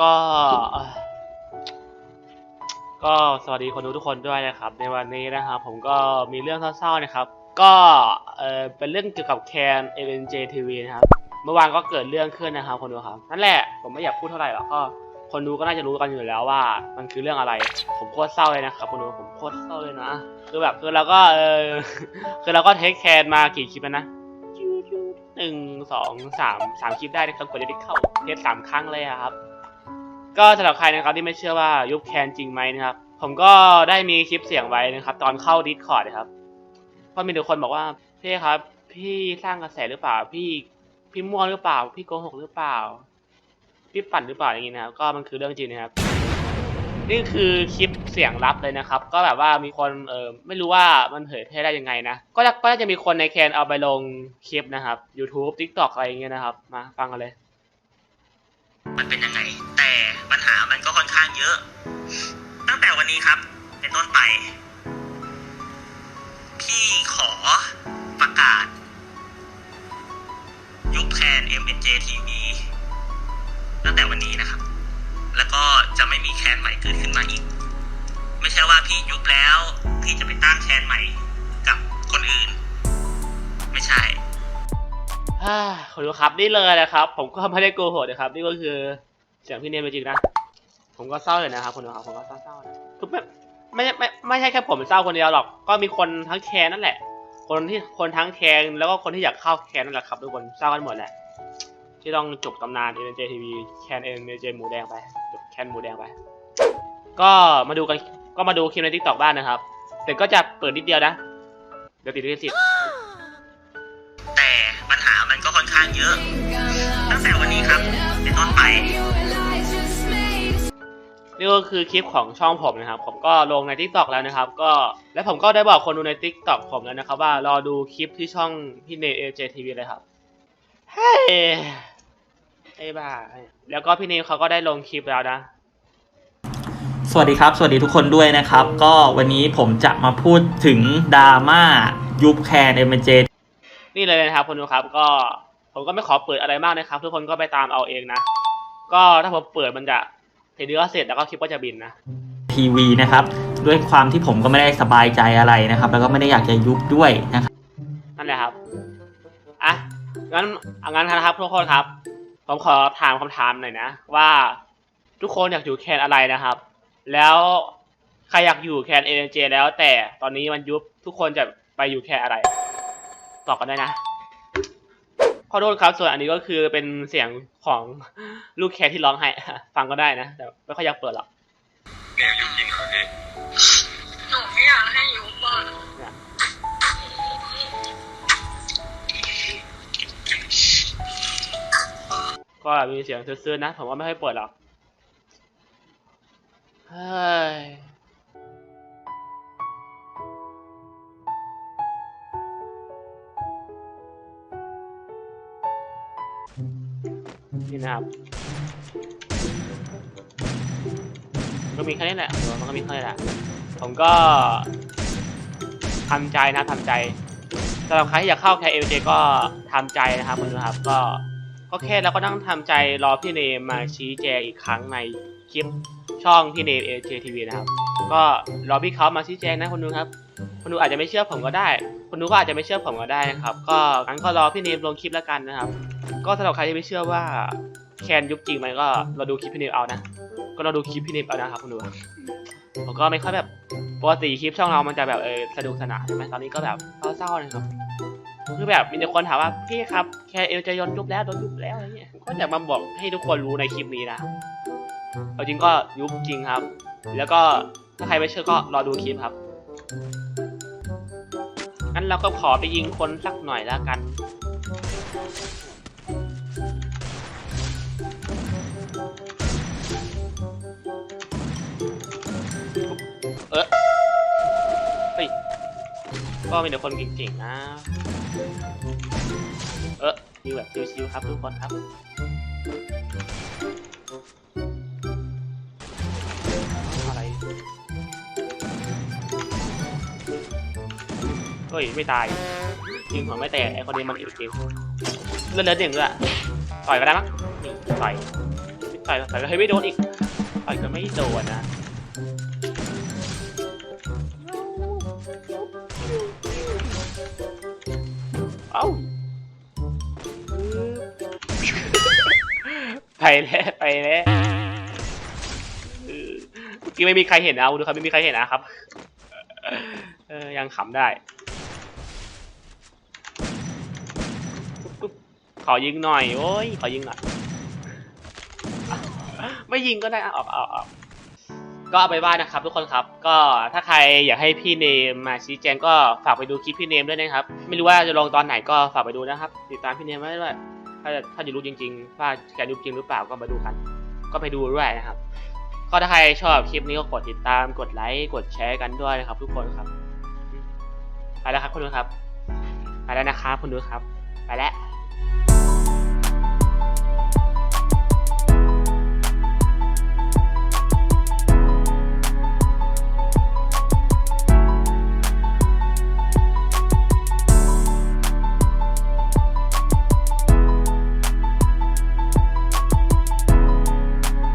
ก็ ก็สวัสดีคนดูทุกคนด้วยนะครับ ในวันนี้นะครับผมก็มีเรื่องเศร้าๆนะครับ ก็เออเป็นเรื่องเกี่ยวกับแคน a n j TV นะครับ เมื่อวานก็เกิดเรื่องขึ้นนะครับ คนดูครับนั่นแหละผมไม่อยากพูดเท่าไหร่หรอกก็คนดูก็น่าจะรู้กันอยู่แล้วว่า มันคือเรื่องอะไร ผมโคตรเศร้าเลยนะครับคนดูผมโคตรเศร้าเลยนะคือแบบคือเราก็เออคือเราก็เทคแคร์มากี่คลิปแล้วนะหนึ่งสองสามสามคลิปได้นะครับกว่าจะได้เข้าเทสสามครั้งเลยอะครับ ก็สำหรับใครนะครับที่ไม่เชื่อว่ายุบแคนจริงไหมนะครับ ผมก็ได้มีคลิปเสียงไว้นะครับ ตอนเข้าดิสคอร์ดนะครับเพราะมีทุกคนบอกว่าพี่ครับ พี่สร้างกระแสหรือเปล่า พี่พี่มั่วหรือเปล่า พี่โกหกหรือเปล่า พี่ปั่นหรือเปล่าอย่างนี้นะครับ ก็มันคือเรื่องจริงนะครับ นี่คือคลิปเสียงลับเลยนะครับ ก็แบบว่ามีคนเออไม่รู้ว่ามันเผยแพร่ได้ยังไงนะ ก็จะก็จะมีคนในแคนเอาไปลงคลิปนะครับ YouTube TikTok อะไรอย่างเงี้ยนะครับ มาฟังกันเลย มันเป็นยังไง ข้างเยอะ ตั้งแต่วันนี้ครับ เป็นต้นไป พี่ขอประกาศ ยุบแคน MNJ TV ตั้งแต่วันนี้นะครับ แล้วก็จะไม่มีแคนใหม่เกิดขึ้นมาอีก ไม่ใช่ว่าพี่ยุบแล้ว พี่จะไปตั้งแคนใหม่กับคนอื่น ไม่ใช่ฮ่าขอดูครับนี่เลยนะครับ ผมก็ไม่ได้โกหกนะครับ นี่ก็คือเสียงพี่เนมจริงนะ ผมก็เศร้าเลยนะครับคุณดูครับผมก็เศร้าๆนะคือไม่ไม่ไม่ไม่ใช่แค่ผมเศร้าคนเดียวหรอก ก็มีคนทั้งแคนนั่นแหละ คนที่คนทั้งแคนแล้วก็คนที่อยากเข้าแคนนั่นแหละครับทุกคนเศร้ากันหมดแหละ ที่ต้องจบตำนาน n j TV แคน n j หมูแดงไปจบแคนหมูแดงไป ก็มาดูกันก็มาดูคลิปใน TikTok บ้านนะครับ แต่ก็จะเปิดนิดเดียวนะ เดี๋ยวติดลิขสิทธิ์แต่ปัญหามันก็ค่อนข้างเยอะ นี่ก็คือคลิปของช่องผมนะครับ ผมก็ลงใน Tik t o อกแล้วนะครับ ก็และผมก็ได้บอกคนดูใน Tik t o อกผมแล้วนะครับ ว่ารอดูคลิปที่ช่องพี่เนเอเจทีวีเลยครับเฮ้ยไอ้บ้าแล้วก็พี่เนเขาก็ได้ลงคลิปแล้วนะ สวัสดีครับ สวัสดีทุกคนด้วยนะครับ ก็วันนี้ผมจะมาพูดถึงดราม่ายุบแคนเอ็มเจนี่เลยนะครับคนดูครับ ก็ผมก็ไม่ขอเปิดอะไรมากนะครับ ทุกคนก็ไปตามเอาเองนะ ก็ถ้าผมเปิดมันจะ เดี๋ยวก็เสร็จแล้วก็คลิปก็จะบินนะทีวีนะครับ ด้วยความที่ผมก็ไม่ได้สบายใจอะไรนะครับ แล้วก็ไม่ได้อยากจะยุบด้วยนะครับนั่นแหละครับอะงั้นเอางั้นนะครับทุกคนครับ ผมขอถามคำถามหน่อยนะว่าทุกคนอยากอยู่แคนอะไรนะครับ แล้วใครอยากอยู่แคนเอ็นเจแล้วแต่ตอนนี้มันยุบทุกคนจะไปอยู่แคนอะไรตอบกันได้นะ ขอโทษครับ ส่วนอันนี้ก็คือเป็นเสียงของลูกแคนที่ร้องไห้ฟังก็ได้นะ แต่ไม่ค่อยอยากเปิดหรอกเนมยุบจริงเหรอพี่หนูไม่อยากให้ยุบอะก็มีเสียงซื่อๆนะ ผมว่าไม่ค่อยเปิดหรอกเฮ้ย นี่นะครับก็มีแค่นี้แหละมันก็มีแค่นี้แหละ ผมก็ทำใจนะทำใจสำหรับใครที่อยากเข้าแคเอลเจก็ทำใจนะครับคุณนะครับ ก็ก็แค่เราก็ต้องทำใจรอพี่เนมมาชี้แจงอีกครั้งในคลิปช่องพี่เนมเอเจทีวีนะครับ ก็รอพี่เขามาชี้แจงนะคนดูครับคนดูอาจจะไม่เชื่อผมก็ได้ คนดูก็อาจจะไม่เชื่อผมก็ได้นะครับ ก็งั้นก็รอพี่เนมลงคลิปแล้วกันนะครับ ก็สำหรับใครที่ไม่เชื่อว่าแคนยุบจริงไหมก็เราดูคลิปพี่เนมเอานะ ก็เราดูคลิปพี่เนมเอานะครับคนดูผมก็ไม่ค่อยแบบปกติคลิปช่องเรามันจะแบบเออสนุกสนานใช่ไหมตอนนี้ก็แบบเศร้าๆนะครับคือแบบมีแต่คนถามว่าพี่ครับแคเอลจะยนยุบแล้วโดนยุบแล้วอะไรเงี้ยก็อยากมาบอกให้ทุกคนรู้ในคลิปนี้นะเอาจริงก็ยุบจริงครับ แล้วก็ถ้าใครไม่เชื่อก็รอดูคลิปครับ งั้นเราก็ขอไปยิงคนสักหน่อยแล้วกัน เออเฮ้ย ก็มีแต่คนเก่งๆนะ เออยิงแบบชิวๆครับทุกคนครับ ฮ้ยไม่ตายยิงหัวไม่แตกไอคนนี้มันอีกจริงเลือดเลือดหนึ่งด้วยต่อยก็ได้มั้งนี่ต่อยต่อยต่อยเฮ้ยไม่โดนอีกต่อยก็ไม่โดนนะเอ้าไปแล้วไปแล้วเมื่อกี้ไม่มีใครเห็นนะดูครับไม่มีใครเห็นนะครับ เออยังขำได้ปุ๊บปุ๊บ ขอยิงหน่อย โอ้ย ขอยิงหน่อย ไม่ยิงก็ได้ออกออกออกก็เอาไปว่านะครับ ทุกคนครับ ก็ถ้าใครอยากให้พี่เนมมาชี้แจงก็ฝากไปดูคลิปพี่เนมด้วยนะครับ ไม่รู้ว่าจะลงตอนไหนก็ฝากไปดูนะครับ ติดตามพี่เนมไว้ด้วยถ้าถ้าจะรู้จริง ๆ ว่าแกยุบจริงหรือเปล่าก็มาดูกัน ก็ไปดูด้วยนะครับ ก็ถ้าใครชอบคลิปนี้ก็กดติดตาม กดไลค์ กดแชร์กันด้วยนะครับ ทุกคนครับ ไปแล้วครับคุณดูครับ ไปแล้วนะครับคุณดูครับ ไปแล้ว